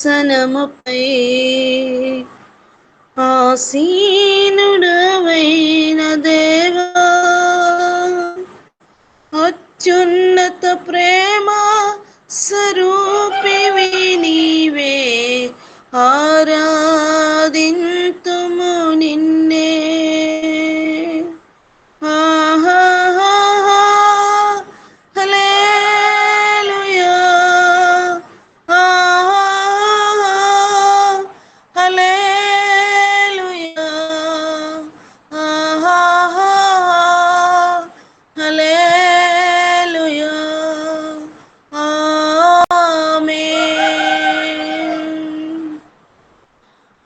సనముపై ఆసీనుడవైన దేవా అత్యున్నత ప్రేమ స్వరూపివి నీవే ఆరా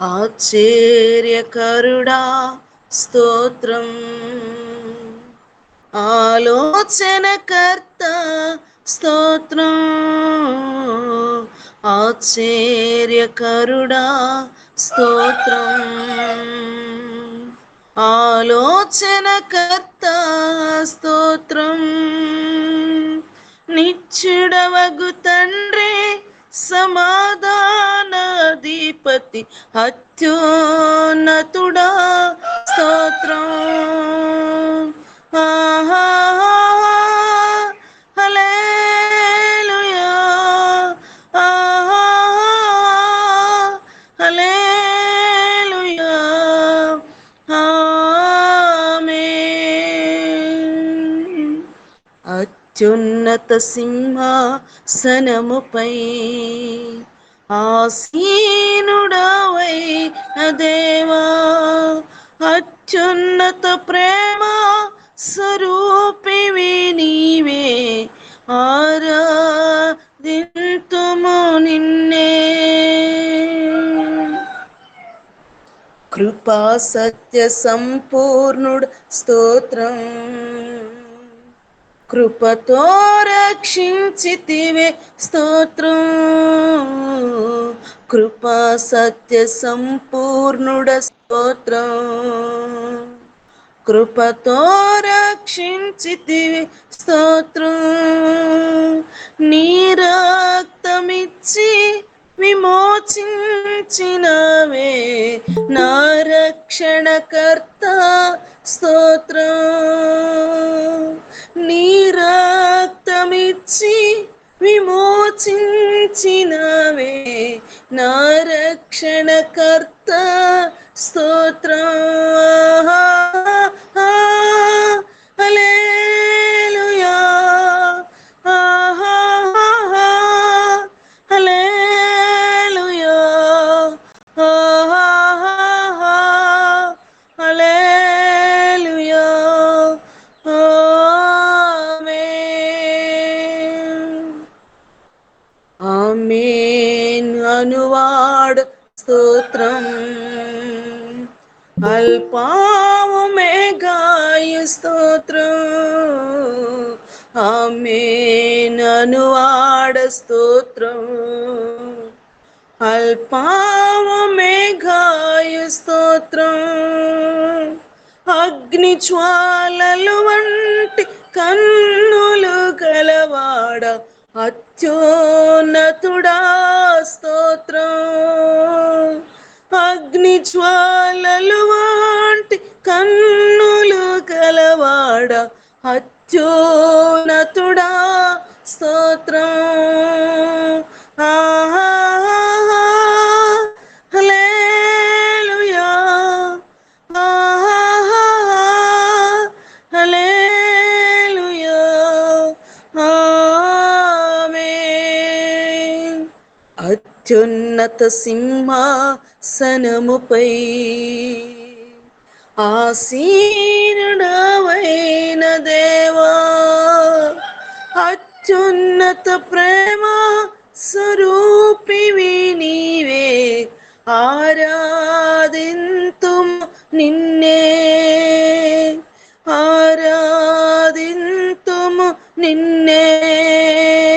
ఆశ్చర్యకరుడా స్తోత్రం. ఆలోచనకర్త స్తోత్రం. ఆశ్చర్యకరుడా స్తోత్రం. ఆలోచనకర్త స్తోత్రం. నిచ్చుడవగు తండ్రి అధిపతి అత్యున్నతుడా స్తోత్రం. ఆహా అత్యున్నత సింహాసనముపై ఆసీనుడవై దేవా అత్యున్నత ప్రేమ స్వరూపివి నీవే. ఆరాధింతుము నిన్నే. కృపా సత్య సంపూర్ణుడు స్తోత్రం. కృపతో రక్షించితివే స్తోత్రం. కృపా సత్య సంపూర్ణుడ స్తోత్రం. కృపతో రక్షించితివి స్తోత్రం. నీ రక్తమిచ్చి విమోచించినవే నా రక్షణకర్త స్తోత్రం. విమోచించినవే. నా రక్షణకర్త స్తోత్రం. అనువాడు స్తోత్రం. అల్పావు మేఘాయు స్తోత్రం. ఆమెన్ అనువాడ స్తోత్రం. అల్పావు స్తోత్రం. అగ్ని జ్వాలలు వంటి కన్నులు గలవాడ. అత్యోన్నతుడా స్తోత్రం. అగ్ని జ్వాలలు వాంటి కన్నులు కలవాడ అత్యోన్నతుడా స్తోత్రం. ఆ అత్యున్నత సింహాసనముపై ఆసీనుడవైన దేవా అత్యున్నత ప్రేమ స్వరూపివి నీవే ఆరాధి